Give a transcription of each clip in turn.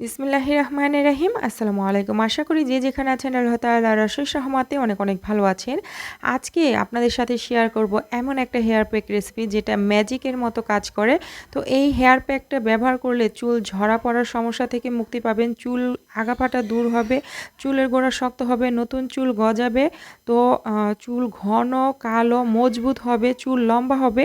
বিসমিল্লাহ রহমান রাহিম। আসসালামু আলাইকুম। আশা করি যে যেখানে আছেন আল্লাহ তাল্লাহ রসই সহমাতে অনেক অনেক ভালো আছেন। আজকে আপনাদের সাথে শেয়ার করব এমন একটা হেয়ার প্যাক রেসিপি যেটা ম্যাজিকের মতো কাজ করে। তো এই হেয়ার প্যাকটা ব্যবহার করলে চুল ঝরা পড়ার সমস্যা থেকে মুক্তি পাবেন। চুল আগাপাটা দূর হবে, চুলের গোড়া শক্ত হবে, নতুন চুল গজাবে, তো চুল ঘন, কালো, মজবুত হবে, চুল লম্বা হবে,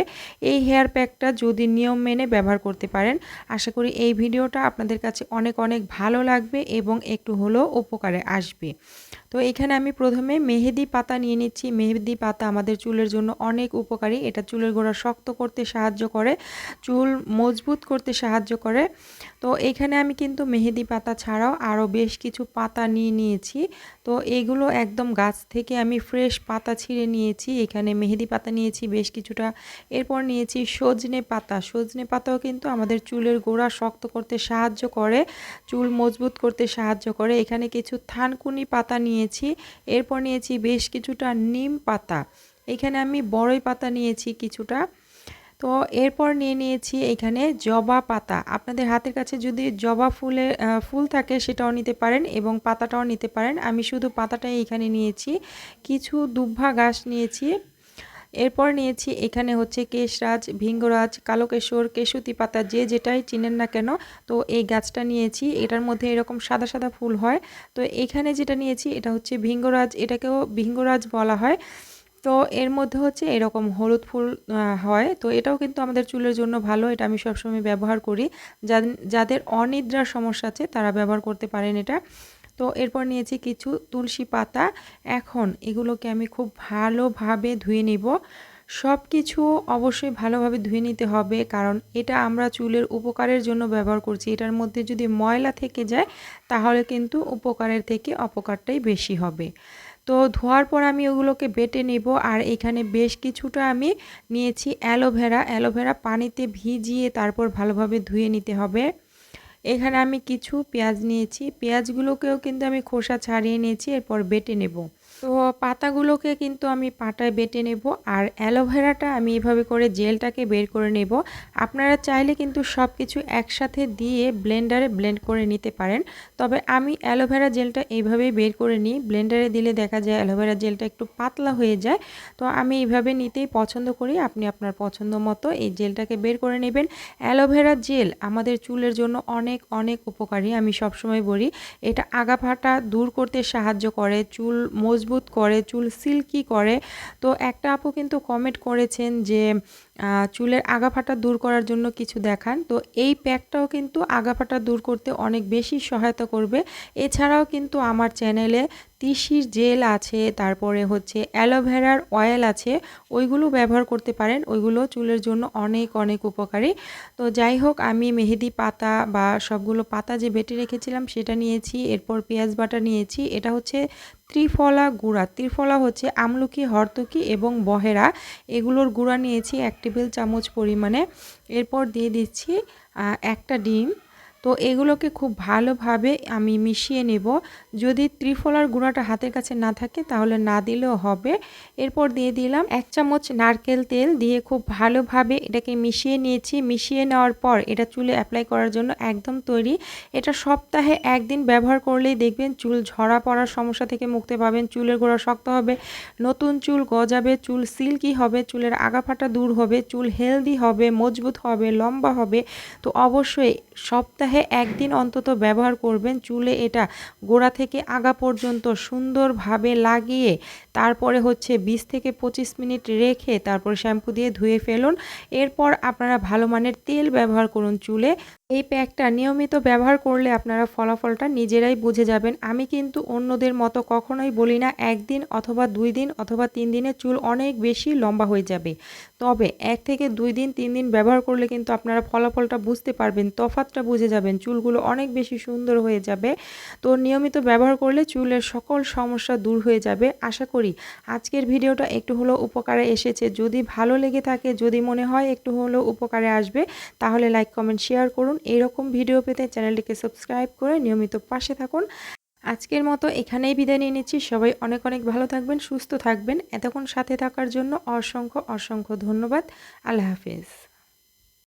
এই হেয়ার প্যাকটা যদি নিয়ম মেনে ব্যবহার করতে পারেন, আশা করি এই ভিডিওটা আপনাদের কাছে অনেক অনেক ভালো লাগবে এবং একটু হলেও উপকারে আসবে। তো এখানে আমি প্রথমে মেহেদি পাতা নিয়ে নিচ্ছি। মেহেদি পাতা আমাদের চুলের জন্য অনেক উপকারী। এটা চুলের গোড়া শক্ত করতে সাহায্য করে, চুল মজবুত করতে সাহায্য করে। তো এখানে আমি কিন্তু মেহেদি পাতা ছাড়াও আরও বেশ কিছু পাতা নিয়ে নিয়েছি। তো এগুলো একদম গাছ থেকে আমি ফ্রেশ পাতা ছিঁড়ে নিয়েছি। এখানে মেহেদি পাতা নিয়েছি বেশ কিছুটা। এরপর নিয়েছি সজনে পাতা। সজনে পাতাও কিন্তু আমাদের চুলের গোড়া শক্ত করতে সাহায্য করে, চুল মজবুত করতে সাহায্য করে। এখানে কিছু থানকুনি পাতা নিয়েছি। এরপর নিয়েছি বেশ কিছুটা নিম পাতা। এখানে আমি বড়ই পাতা নিয়েছি কিছুটা। তো এরপর নিয়ে নিয়েছি এখানে জবা পাতা। আপনাদের হাতের কাছে যদি জবা ফুলে ফুল থাকে সেটাও নিতে পারেন এবং পাতাটাও নিতে পারেন। আমি শুধু পাতাটাই এখানে নিয়েছি। কিছু দুব্ভা গাছ নিয়েছি। এরপর নিয়েছি এখানে হচ্ছে কেশরাজ, ভিঙ্গরাজ কালো কেশর কেশুতি পাতা, যে যেটাই চিনেন না কেন, তো এই গাছটা নিয়েছি। এটার মধ্যে এরকম সাদা সাদা ফুল হয়। তো এখানে যেটা নিয়েছি এটা হচ্ছে ভিঙ্গরাজ, এটাকেও ভিঙ্গরাজ বলা হয়। তো এর মধ্যে হচ্ছে এরকম হলুদ ফুল হয়। তো এটাও কিন্তু আমাদের চুলের জন্য ভালো, এটা আমি সবসময় ব্যবহার করি। যাদের অনিদ্রার সমস্যা আছে তারা ব্যবহার করতে পারেন এটা। তো এরপর নিয়েছি কিছু তুলসী পাতা। এখন এগুলোকে আমি খুব ভালোভাবে ধুয়ে নিব। সব কিছু অবশ্যই ভালোভাবে ধুয়ে নিতে হবে, কারণ এটা আমরা চুলের উপকারের জন্য ব্যবহার করছি। এটার মধ্যে যদি ময়লা থেকে যায়, তাহলে কিন্তু উপকারের থেকে অপকারটাই বেশি হবে। তো ধোয়ার পর আমি ওগুলোকে বেটে নেব, আর এখানে বেশ কিছুটা আমি নিয়েছি অ্যালোভেরা। অ্যালোভেরা পানিতে ভিজিয়ে তারপর ভালোভাবে ধুয়ে নিতে হবে। এখানে আমি কিছু পেঁয়াজ নিয়েছি। পেঁয়াজগুলোকেও কিন্তু আমি খোসা ছাড়িয়ে নিয়েছি এরপর বেটে নেব। তো পাতাগুলোকে কিন্তু আমি পাটায় বেটে নেব আর অ্যালোভেরাটা আমি এভাবে করে জেলটাকে বের করে নেব। আপনারা চাইলে কিন্তু সব কিছু একসাথে দিয়ে ব্লেন্ডারে ব্লেন্ড করে নিতে পারেন। তবে আমি অ্যালোভেরা জেলটা এইভাবেই বের করে নিই। ব্লেন্ডারে দিলে দেখা যায় অ্যালোভেরা জেলটা একটু পাতলা হয়ে যায়। তো আমি এইভাবে নিতেই পছন্দ করি। আপনি আপনার পছন্দ মতো এই জেলটাকে বের করে নেবেন। অ্যালোভেরা জেল আমাদের চুলের জন্য অনেক অনেক উপকারী। আমি সবসময় বলি, এটা আগা ফাটা দূর করতে সাহায্য করে। চুল মজবুত মজবুত করে চুল সিল্কি করে। তো একটা আপু কিন্তু কমেন্ট করেছেন যে চুলের আগাফাটা দূর করার জন্য কিছু দেখান। তো এই প্যাকটাও কিন্তু আগাফাটা দূর করতে অনেক বেশি সহায়তা করবে। এছাড়াও কিন্তু আমার চ্যানেলে তিসির জেল আছে, তারপরে হচ্ছে অ্যালোভেরার অয়েল আছে, ওইগুলো ব্যবহার করতে পারেন। ওইগুলো চুলের জন্য অনেক অনেক উপকারী। তো যাই হোক, আমি মেহেদি পাতা বা সবগুলো পাতা যে বেটে রেখেছিলাম সেটা নিয়েছি, এরপর পেঁয়াজ বাটা নিয়েছি। এটা হচ্ছে ত্রিফলা গুঁড়া। ত্রিফলা হচ্ছে আমলকি, হরতকি এবং বহেরা। এগুলোর গুঁড়া নিয়েছি এক টেবিল চামচ পরিমাণে। এরপর দিয়ে দিচ্ছি একটা ডিম। তো এগুলোকে খুব ভালোভাবে আমি মিশিয়ে নেব। যদি ত্রিফলার গুঁড়াটা হাতের কাছে না থাকে তাহলে না দিলেও হবে। এরপর দিয়ে দিলাম এক চামচ নারকেল তেল দিয়ে খুব ভালোভাবে এটাকে মিশিয়ে নিয়েছি। মিশিয়ে নেওয়ার পর এটা চুলে অ্যাপ্লাই করার জন্য একদম তৈরি। এটা সপ্তাহে একদিন ব্যবহার করলেই দেখবেন চুল ঝরা পড়ার সমস্যা থেকে মুক্তি পাবেন, চুলের গোড়া শক্ত হবে, নতুন চুল গজাবে, চুল সিল্কি হবে, চুলের আগাফাটা দূর হবে, চুল হেলদি হবে, মজবুত হবে, লম্বা হবে। তো অবশ্যই সপ্তাহে সপ্তাহে একদিন অন্তত ব্যবহার করবেন চুলে এটা গোড়া থেকে আগা পর্যন্ত সুন্দরভাবে লাগিয়ে তারপরে হচ্ছে বিশ থেকে পঁচিশ মিনিট রেখে তারপরে শ্যাম্পু দিয়ে ধুয়ে ফেলুন। এরপর আপনারা ভালো মানের তেল ব্যবহার করুন চুলে। এই প্যাকটা নিয়মিত ব্যবহার করলে আপনারা ফলাফলটা নিজেরাই বুঝে যাবেন। আমি কিন্তু অন্যদের মতো কখনোই বলি না, একদিন অথবা দুই দিন অথবা তিন দিনে চুল অনেক বেশি লম্বা হয়ে যাবে। তবে এক থেকে দুই দিন, তিন দিন ব্যবহার করলে কিন্তু আপনারা ফলাফলটা বুঝতে পারবেন, তফাতটা বুঝে যাবেন, চুলগুলো অনেক বেশি সুন্দর হয়ে যাবে। তো নিয়মিত ব্যবহার করলে চুলের সকল সমস্যা দূর হয়ে যাবে। আশা করি আজকের ভিডিওটা একটু হলেও উপকারে এসেছে। যদি ভালো লেগে থাকে, যদি মনে হয় একটু হলেও উপকারে আসবে, তাহলে লাইক কমেন্ট শেয়ার করুন। এইরকম ভিডিও পেতে চ্যানেলটিকে সাবস্ক্রাইব করে নিয়মিত পাশে থাকুন। আজকের মতো এখানেই বিদায় নিয়ে নিচ্ছি। সবাই অনেক অনেক ভালো থাকবেন, সুস্থ থাকবেন। এতক্ষণ সাথে থাকার জন্য অসংখ্য অসংখ্য ধন্যবাদ। আল্লাহ হাফিজ।